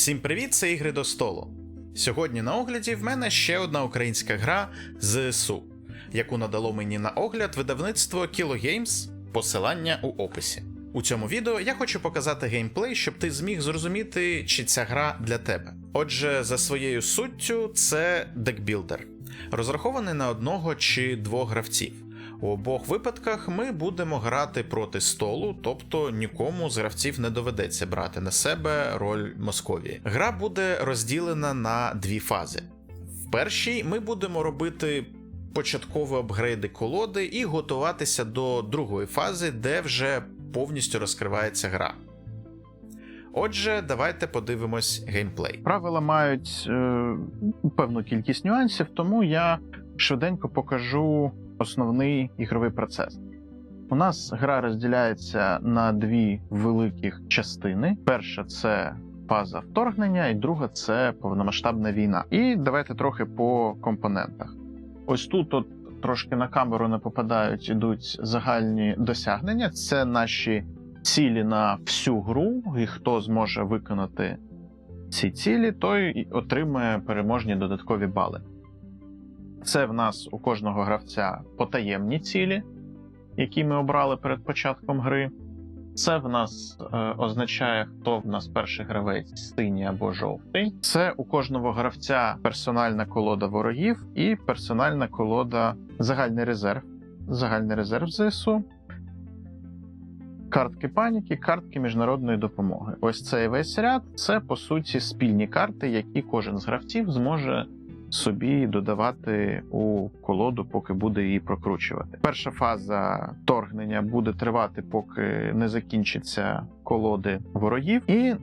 Всім привіт, це ігри до столу. Сьогодні на огляді в мене ще одна українська гра ЗСУ, яку надало мені на огляд видавництво Kilo Games, посилання у описі. У цьому відео я хочу показати геймплей, щоб ти зміг зрозуміти, чи ця гра для тебе. Отже, за своєю суттю, це декбілдер, розрахований на одного чи двох гравців. У обох випадках ми будемо грати проти столу, тобто нікому з гравців не доведеться брати на себе роль Московії. Гра буде розділена на дві фази. В першій ми будемо робити початкові апгрейди колоди і готуватися до другої фази, де вже повністю розкривається гра. Отже, давайте подивимось геймплей. Правила мають е, певну кількість нюансів, тому я швиденько покажу основний ігровий процес. У нас гра розділяється на дві великих частини. Перша це фаза вторгнення, і друга це повномасштабна війна. І давайте трохи по компонентах. Ось тут от трошки на камеру не попадають, ідуть загальні досягнення. Це наші цілі на всю гру, і хто зможе виконати ці цілі, той отримує переможні додаткові бали. Це в нас у кожного гравця потаємні цілі, які ми обрали перед початком гри. Це в нас е, означає, хто в нас перший гравець синій або жовтий. Це у кожного гравця персональна колода ворогів і персональна колода загальний резерв. Загальний резерв ЗСУ. Картки паніки, картки міжнародної допомоги. Ось цей весь ряд це по суті спільні карти, які кожен з гравців зможе собі додавати у колоду, поки буде її прокручувати. Перша фаза торгнення буде тривати, поки не закінчаться колоди ворогів. І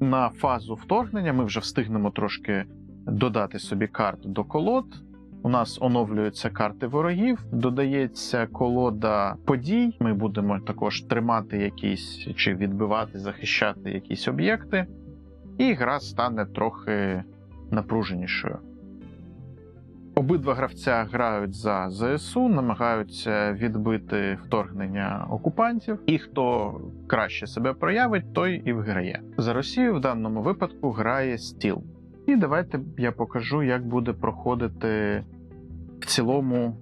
на фазу вторгнення ми вже встигнемо трошки додати собі карт до колод. У нас оновлюються карти ворогів, додається колода подій. Ми будемо також тримати якісь чи відбивати, захищати якісь об'єкти, і гра стане трохи напруженішою. Обидва гравця грають за ЗСУ, намагаються відбити вторгнення окупантів, і хто краще себе проявить, той і виграє. За Росію в даному випадку грає стіл. І давайте я покажу, як буде проходити в цілому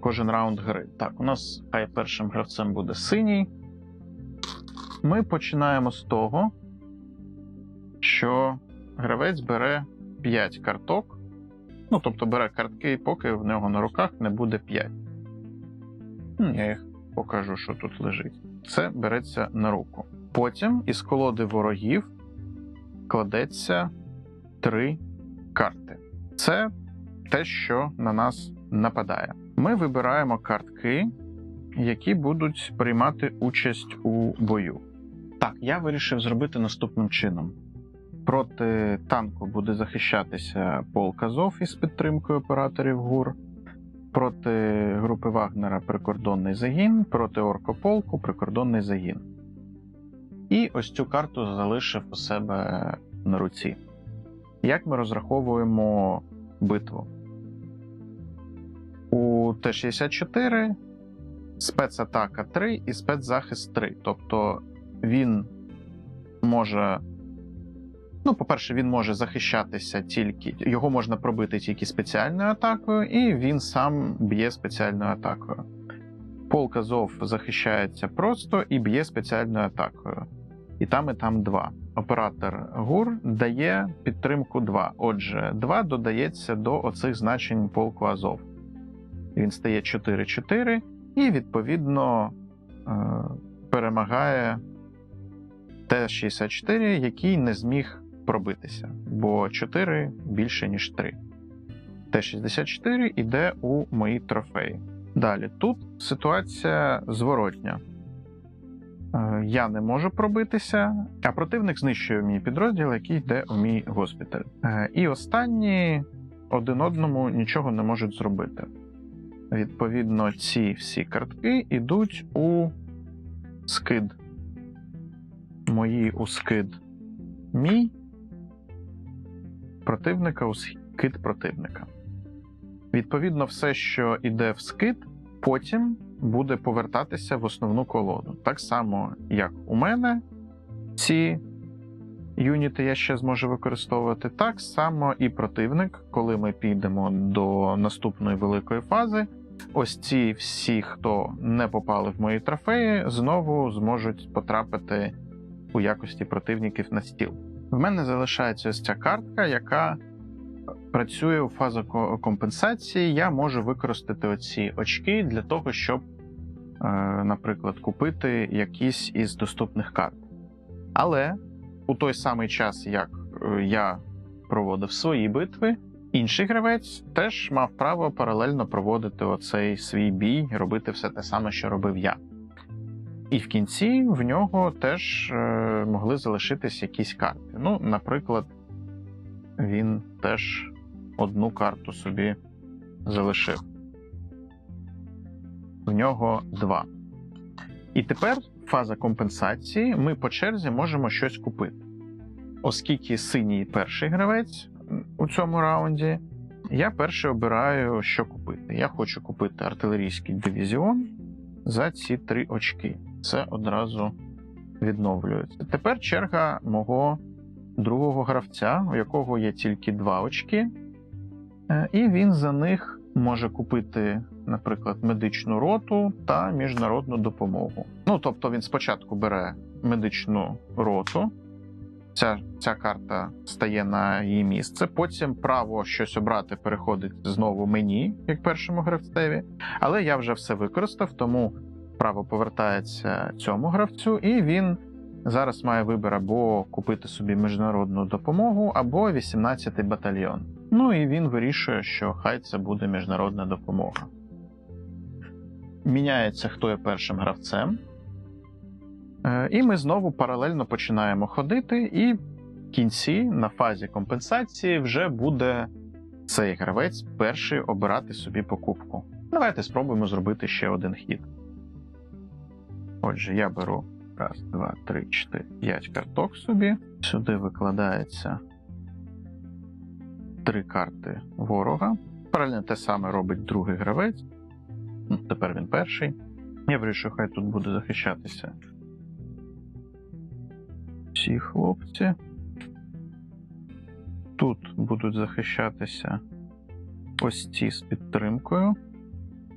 кожен раунд гри. Так, у нас хай першим гравцем буде синій. Ми починаємо з того, що гравець бере 5 карток. Ну, тобто бере картки, поки в нього на руках не буде 5. Ну, Я їх покажу, що тут лежить. Це береться на руку. Потім із колоди ворогів кладеться 3 карти. Це те, що на нас нападає. Ми вибираємо картки, які будуть приймати участь у бою. Так, я вирішив зробити наступним чином. Проти танку буде захищатися полк Азов із підтримкою операторів ГУР. Проти групи Вагнера прикордонний загін, проти оркополку прикордонний загін. І ось цю карту залишив у себе на руці. Як ми розраховуємо битву? У Т-64 спецатака 3 і спецзахист 3. Тобто він може. Ну, по-перше, він може захищатися тільки, його можна пробити тільки спеціальною атакою, і він сам б'є спеціальною атакою. Полк Азов захищається просто і б'є спеціальною атакою. І там, і там 2. Оператор ГУР дає підтримку 2. Отже, 2 додається до оцих значень полку Азов. Він стає 4-4 і, відповідно, е, перемагає Т-64, який не зміг пробитися, бо 4 більше, ніж 3. Т-64 йде у мої трофеї. Далі тут ситуація зворотня. Е, Я не можу пробитися, а противник знищує мій підрозділ, який йде у мій госпіталь. Е, І останні один одному нічого не можуть зробити. Відповідно, ці всі картки йдуть у скид. Мої у скид мій, противника у скид противника. Відповідно, все, що йде в скид, потім буде повертатися в основну колоду. Так само, як у мене ці юніти я ще зможу використовувати так само і противник, коли ми підемо до наступної великої фази. Ось ці всі, хто не попали в мої трофеї, знову зможуть потрапити у якості противників на стіл. В мене залишається ось ця картка, яка працює у фазу компенсації. Я можу використати оці очки для того, щоб, е, наприклад, купити якісь із доступних карт. Але у той самий час, як е, я проводив свої битви, інший гравець теж мав право паралельно проводити оцей свій бій, робити все те саме, що робив я. І в кінці в нього теж е, могли залишитись якісь карти. Ну, наприклад, він теж одну карту собі залишив. В нього два. І тепер фаза компенсації. Ми по черзі можемо щось купити. Оскільки синій перший гравець у цьому раунді, я перший обираю, що купити. Я хочу купити артилерійський дивізіон за ці три очки. Це одразу відновлюється. Тепер черга мого другого гравця, у якого є тільки два очки, Е, і він за них може купити, наприклад, медичну роту та міжнародну допомогу. Ну тобто він спочатку бере медичну роту. Ця, ця карта стає на її місце. Потім право щось обрати переходить знову мені, як першому гравцеві. Але я вже все використав, тому право повертається цьому гравцю, і він зараз має вибір або купити собі міжнародну допомогу, або 18-й батальйон. Ну і він вирішує, що хай це буде міжнародна допомога. Міняється, хто є першим гравцем. Е, І ми знову паралельно починаємо ходити, і в кінці, на фазі компенсації, вже буде цей гравець перший обирати собі покупку. Давайте спробуємо зробити ще один хід. Отже, я беру раз, два, три, чотири, п'ять карток собі. Сюди викладається три карти ворога. Паралельно те саме робить другий гравець. Ну, тепер він перший. Я вирішую, хай тут буде захищатися. Ці хлопці. Тут будуть захищатися ось ці з підтримкою.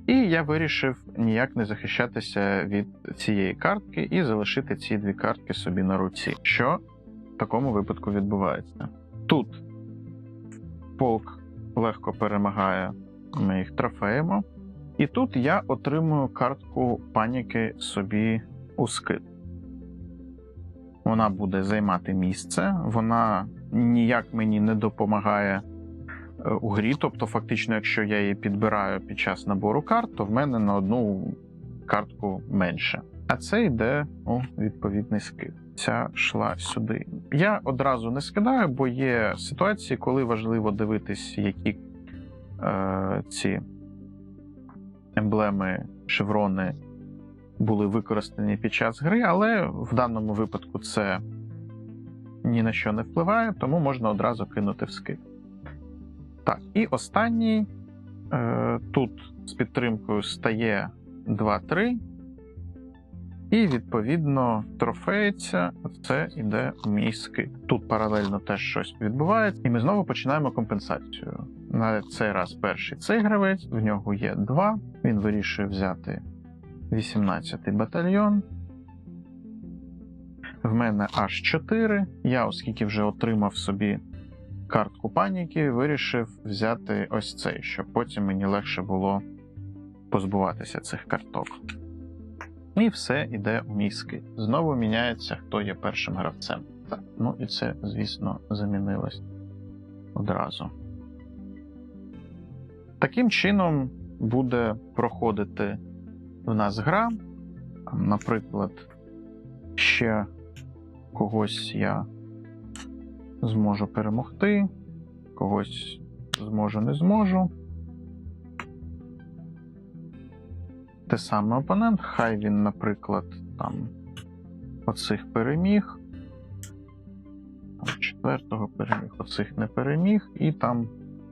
І я вирішив ніяк не захищатися від цієї картки і залишити ці дві картки собі на руці. Що в такому випадку відбувається? Тут полк легко перемагає, ми їх трофеємо. І тут я отримую картку паніки собі у скид. Вона буде займати місце, вона ніяк мені не допомагає у грі. Тобто, фактично, якщо я її підбираю під час набору карт, то в мене на одну картку менше. А це йде у відповідний скид. Ця йшла сюди. Я одразу не скидаю, бо є ситуації, коли важливо дивитись, які е, ці емблеми, шеврони були використані під час гри, але в даному випадку це ні на що не впливає, тому можна одразу кинути в скид. Так, і останній е, тут з підтримкою стає 2-3. І, відповідно, трофеється, це йде в мій. Тут паралельно теж щось відбувається, і ми знову починаємо компенсацію. На цей раз перший цей гравець, в нього є 2. Він вирішує взяти 18-й батальйон. В мене аж 4. Я, оскільки вже отримав собі картку паніки, вирішив взяти ось цей, щоб потім мені легше було позбуватися цих карток. І все йде у мій скид. Знову міняється, хто є першим гравцем. Ну і це, звісно, замінилось одразу. Таким чином буде проходити в нас гра. Наприклад, ще когось я зможу перемогти, когось зможу, не зможу. Те саме опонент, хай він, наприклад, там оцих переміг, там, четвертого переміг, оцих не переміг, і там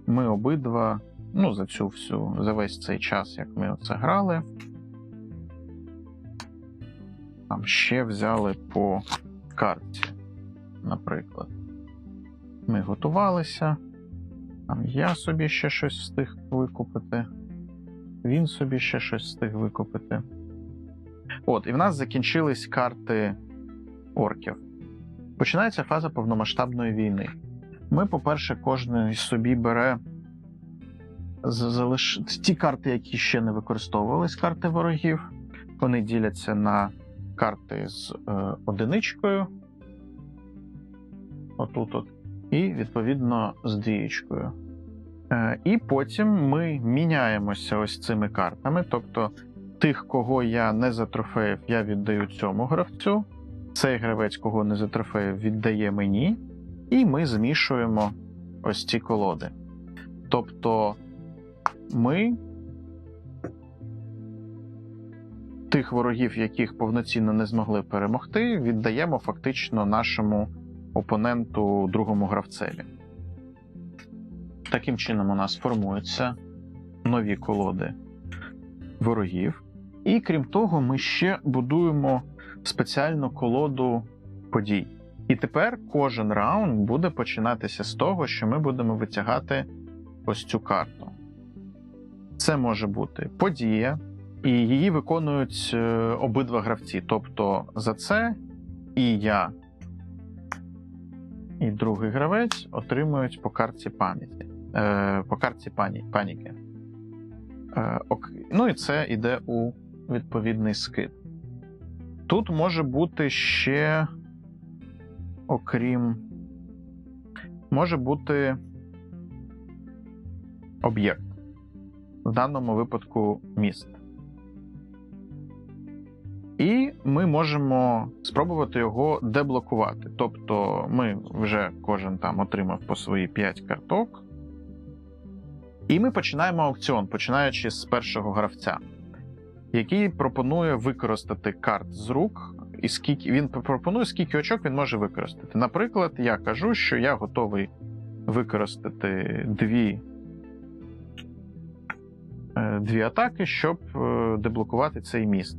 ми обидва, ну, за цю всю, за весь цей час, як ми оце грали, там ще взяли по карті. наприклад. Ми готувалися. Там я собі ще щось встиг викупити. Він собі ще щось встиг викупити. От, і в нас закінчились карти орків. Починається фаза повномасштабної війни. Ми, по-перше, кожен собі бере залиш... ті карти, які ще не використовувались, карти ворогів. Вони діляться на карти з е, одиничкою. Отут от. І, відповідно, з двієчкою. Е, і потім ми міняємося ось цими картами. Тобто, тих, кого я не затрофеїв, я віддаю цьому гравцю. Цей гравець, кого не затрофеїв, віддає мені. І ми змішуємо ось ці колоди. Тобто ми тих ворогів, яких повноцінно не змогли перемогти, віддаємо фактично нашому опоненту другому гравцеві. Таким чином, у нас формуються нові колоди ворогів. І крім того, ми ще будуємо спеціальну колоду подій. І тепер кожен раунд буде починатися з того, що ми будемо витягати ось цю карту. Це може бути подія, і її виконують е, обидва гравці. Тобто за це і я, і другий гравець отримують по картці пам'яті. Е, по картці пані, паніки. Е, ок, ну і це йде у відповідний скид. Тут може бути ще, окрім, може бути об'єкт. В даному випадку міст. Ми можемо спробувати його деблокувати. Тобто ми вже кожен там отримав по свої 5 карток. І ми починаємо аукціон, починаючи з першого гравця, який пропонує використати карт з рук, і скільки він пропонує, скільки очок він може використати. Наприклад, я кажу, що я готовий використати дві, е, дві атаки, щоб е, деблокувати цей міст.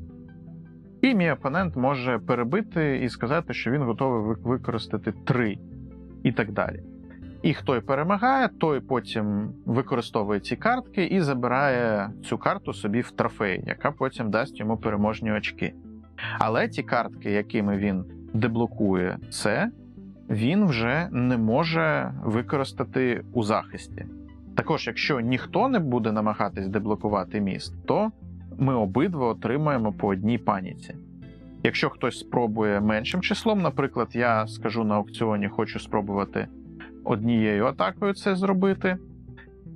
І мій опонент може перебити і сказати, що він готовий використати три, і так далі. І хто й перемагає, той потім використовує ці картки і забирає цю карту собі в трофей, яка потім дасть йому переможні очки. Але ті картки, якими він деблокує це, він вже не може використати у захисті. Також, якщо ніхто не буде намагатись деблокувати міст, то ми обидва отримаємо по одній паніці. Якщо хтось спробує меншим числом, наприклад, я скажу на аукціоні, хочу спробувати однією атакою це зробити,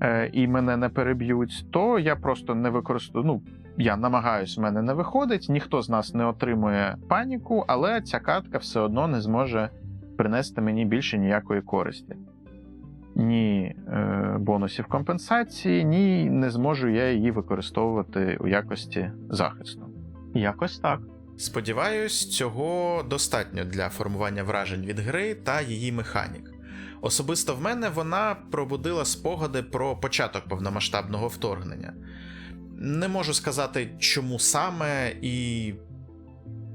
е, і мене не переб'ють, то я просто не використовую. Ну, я намагаюсь, в мене не виходить, ніхто з нас не отримує паніку, але ця картка все одно не зможе принести мені більше ніякої користі. Ні е, бонусів компенсації, ні не зможу я її використовувати у якості захисту. Якось так. Сподіваюсь, цього достатньо для формування вражень від гри та її механік. Особисто в мене вона пробудила спогади про початок повномасштабного вторгнення. Не можу сказати, чому саме і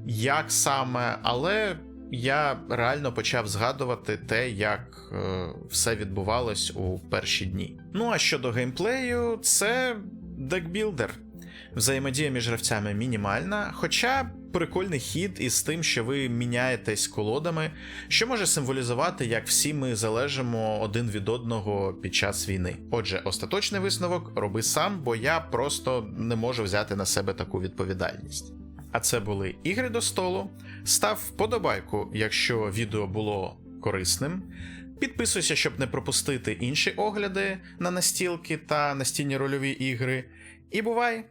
як саме, але я реально почав згадувати те, як е, все відбувалось у перші дні. Ну а щодо геймплею, це декбілдер. Взаємодія між гравцями мінімальна, хоча прикольний хід із тим, що ви міняєтесь колодами, що може символізувати, як всі ми залежимо один від одного під час війни. Отже, остаточний висновок роби сам, бо я просто не можу взяти на себе таку відповідальність. А це були ігри до столу. Став вподобайку, якщо відео було корисним. Підписуйся, щоб не пропустити інші огляди на настілки та настільні рольові ігри. І бувай!